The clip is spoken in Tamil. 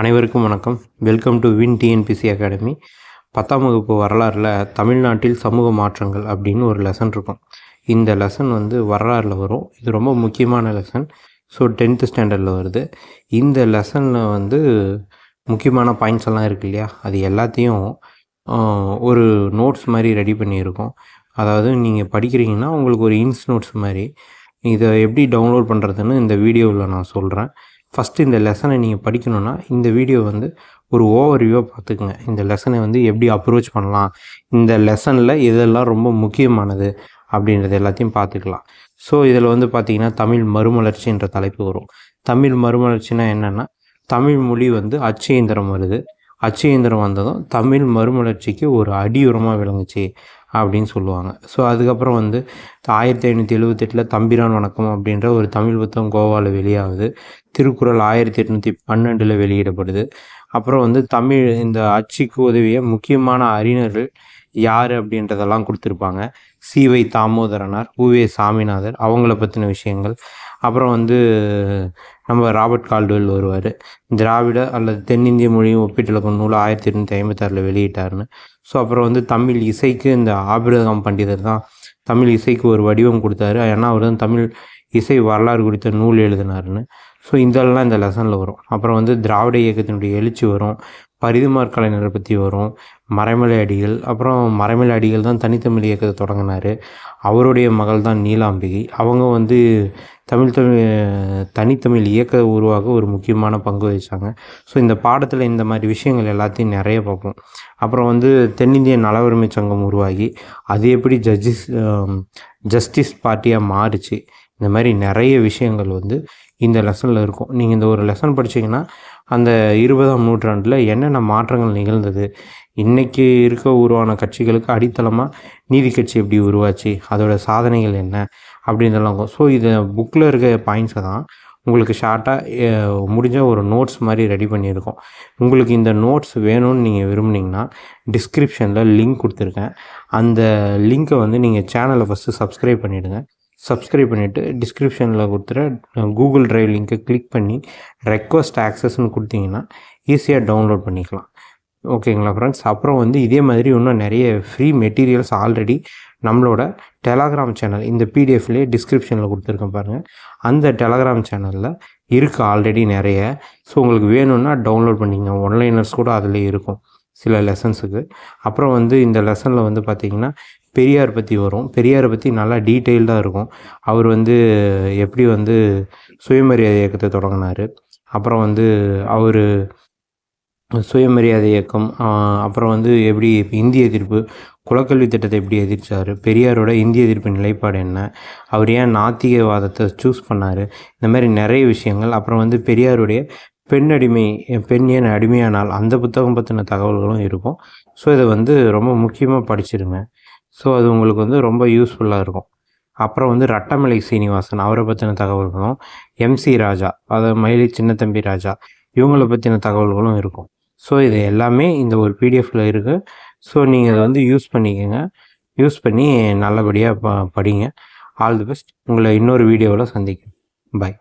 அனைவருக்கும் வணக்கம். Welcome to Win TNPSC Academy பத்தாம் வகுப்பு வரலாறில் தமிழ்நாட்டில் சமூக மாற்றங்கள் அப்படின்னு ஒரு லெசன் இருக்கும். இந்த லெசன் வந்து வரலாறில் வரும். இது ரொம்ப முக்கியமான லெசன் ஸோ டென்த்து ஸ்டாண்டர்டில் வருது. இந்த லெசனில் வந்து முக்கியமான பாயிண்ட்ஸ் எல்லாம் இருக்கு இல்லையா? அது எல்லாத்தையும் ஒரு நோட்ஸ் மாதிரி ரெடி பண்ணியிருக்கோம். அதாவது நீங்கள் படிக்கிறீங்கன்னா உங்களுக்கு ஒரு இன்ஸ் நோட்ஸ் மாதிரி. இதை எப்படி டவுன்லோட் பண்ணுறதுன்னு இந்த வீடியோவில் நான் சொல்கிறேன் ஃபஸ்ட்டு இந்த லெசனை நீங்கள் படிக்கணுன்னா இந்த வீடியோ வந்து ஒரு ஓவர்வியூவாக பார்த்துக்குங்க. இந்த லெசனை வந்து எப்படி அப்ரோச் பண்ணலாம் இந்த லெசனில் இதெல்லாம் ரொம்ப முக்கியமானது அப்படின்றது எல்லாத்தையும் பார்த்துக்கலாம். ஸோ இதில் வந்து பார்த்திங்கன்னா தமிழ் மறுமலர்ச்சின்ற தலைப்பு வரும். தமிழ் மறுமலர்ச்சினா என்னென்னா தமிழ் மொழி வந்து அச்சு இயந்திரம் வருது. அச்சு இயந்திரம் வந்ததும் தமிழ் மறுமலர்ச்சிக்கு ஒரு அடியுரமாக விளங்குச்சு. அப்படின்னு சொல்லுவாங்க. ஸோ அதுக்கப்புறம் வந்து ஆயிரத்தி ஐநூற்றி எழுபத்தெட்டில் தம்பிரான் வணக்கம் அப்படின்ற ஒரு தமிழ் புத்தகம் கோவாவில் வெளியாகுது. திருக்குறள் ஆயிரத்தி எட்நூற்றி பன்னெண்டில் வெளியிடப்படுது. அப்புறம் வந்து தமிழ் இந்த அச்சுக்கு உதவிய முக்கியமான அறிஞர்கள் யார் அப்படின்றதெல்லாம் கொடுத்துருப்பாங்க. சிவை தாமோதரனார் உவே சாமிநாதர் அவங்கள பற்றின விஷயங்கள் அப்புறம் வந்து நம்ம ராபர்ட் கால்டுவெல் வருவார். திராவிட அல்லது தென்னிந்திய மொழியும் ஒப்பீட்டிலக்கம் நூல் ஆயிரத்தி எட்நூற்றி ஐம்பத்தாறில் வெளியிட்டாருன்னு. ஸோ அப்புறம் வந்து தமிழ் இசைக்கு இந்த ஆபிரகாம் பண்டிதர் தான் தமிழ் இசைக்கு ஒரு வடிவம் கொடுத்தாரு. ஏன்னா அவர் தான் தமிழ் இசை வரலாறு குறித்த நூல் எழுதினாருன்னு. ஸோ இதெல்லாம் இந்த லெசனில் வரும். அப்புறம் வந்து திராவிட இயக்கத்தினுடைய எழுச்சி வரும். பரிதிமார் கலைஞரை பற்றி வரும். மறைமலை அடிகள் அப்புறம் மறைமலை அடிகள் தான் தனித்தமிழ் இயக்கத்தை தொடங்கினார். அவருடைய மகள் தான் நீலாம்பிகை அவங்க வந்து தமிழ் தமிழ் தனித்தமிழ் இயக்க உருவாக ஒரு முக்கியமான பங்கு வகிச்சாங்க. ஸோ இந்த பாடத்தில் இந்த மாதிரி விஷயங்கள் எல்லாத்தையும் நிறைய பார்ப்போம். அப்புறம் வந்து தென்னிந்திய நல உரிமை சங்கம் உருவாகி அது எப்படி ஜஸ்டிஸ் ஜஸ்டிஸ் பார்ட்டியாக மாறுச்சு இந்த மாதிரி நிறைய விஷயங்கள் வந்து இந்த லெசனில் இருக்கும். நீங்கள் இந்த ஒரு லெசன் படிச்சீங்கன்னா அந்த இருபதாம் நூற்றாண்டில் என்னென்ன மாற்றங்கள் நிகழ்ந்தது? இன்றைக்கி இருக்க உருவான கட்சிகளுக்கு அடித்தளமாக நீதி கட்சி எப்படி உருவாச்சு? அதோட சாதனைகள் என்ன? அப்படின்றலாம் இருக்கும். ஸோ இது புக்கில் இருக்க பாயிண்ட்ஸை தான் உங்களுக்கு ஷார்ட்டாக முடிஞ்ச ஒரு நோட்ஸ் மாதிரி ரெடி பண்ணியிருக்கோம். உங்களுக்கு இந்த நோட்ஸ் வேணும்னு நீங்கள் விரும்புனீங்கன்னா டிஸ்கிரிப்ஷனில் லிங்க் கொடுத்துருக்கேன். அந்த லிங்க்கை வந்து நீங்கள் சேனலை ஃபஸ்ட்டு சப்ஸ்கிரைப் பண்ணிவிடுங்க சப்ஸ்கிரைப் பண்ணிவிட்டு டிஸ்கிரிப்ஷனில் கொடுத்துற கூகுள் ட்ரைவ் லிங்க்கை கிளிக் பண்ணி ரெக்வஸ்ட் ஆக்சஸ்ன்னு கொடுத்தீங்கன்னா ஈஸியாக டவுன்லோட் பண்ணிக்கலாம். ஓகேங்களா ஃப்ரெண்ட்ஸ் அப்புறம் வந்து இதே மாதிரி இன்னும் நிறைய ஃப்ரீ மெட்டீரியல்ஸ் ஆல்ரெடி நம்மளோட டெலாகிராம் சேனல் இந்த பிடிஎஃப்லேயே டிஸ்கிரிப்ஷனில் கொடுத்துருக்கேன் பாருங்கள் அந்த டெலாகிராம் சேனலில் இருக்குது ஆல்ரெடி நிறைய. ஸோ உங்களுக்கு வேணும்னா டவுன்லோட் பண்ணிங்க ஒன்லைனர்ஸ் கூட அதில் இருக்கும். சில லெசன்ஸுக்கு அப்புறம் வந்து இந்த லெசனில் வந்து பார்த்திங்கன்னா பெரியார் பற்றி வரும். பெரியாரை பற்றி நல்லா டீட்டெயில்டாக இருக்கும். அவர் வந்து எப்படி வந்து சுயமரியாதை இயக்கத்தை தொடங்கினார். அப்புறம் வந்து அவர் சுயமரியாதை இயக்கம் அப்புறம் வந்து எப்படி இந்திய எதிர்ப்பு குலக்கல்வி திட்டத்தை எப்படி எதிர்த்தார் பெரியாரோட இந்திய எதிர்ப்பு நிலைப்பாடு என்ன அவர் ஏன் நாத்திகவாதத்தை சூஸ் பண்ணார் இந்த மாதிரி நிறைய விஷயங்கள் அப்புறம் வந்து பெரியாருடைய பெண் அடிமை பெண் ஏன் அடிமையானால் அந்த புத்தகம் பற்றின தகவல்களும் இருக்கும். ஸோ இதை வந்து ரொம்ப முக்கியமாக படிச்சிருங்க. ஸோ அது உங்களுக்கு வந்து ரொம்ப யூஸ்ஃபுல்லாக இருக்கும். அப்புறம் வந்து ரட்டமலை சீனிவாசன் அவரை பற்றின தகவல்களும் எம்சி ராஜா அதாவது மயிலி சின்னத்தம்பி ராஜா இவங்களை பற்றின தகவல்களும் இருக்கும். ஸோ இது எல்லாமே இந்த ஒரு பிடிஎஃப்பில் இருக்குது ஸோ நீங்கள் அதை வந்து யூஸ் பண்ணிக்கோங்க. யூஸ் பண்ணி நல்லபடியாக ப படிங்க. ஆல் தி பெஸ்ட் உங்களை இன்னொரு வீடியோவில் சந்திக்கிறேன். பை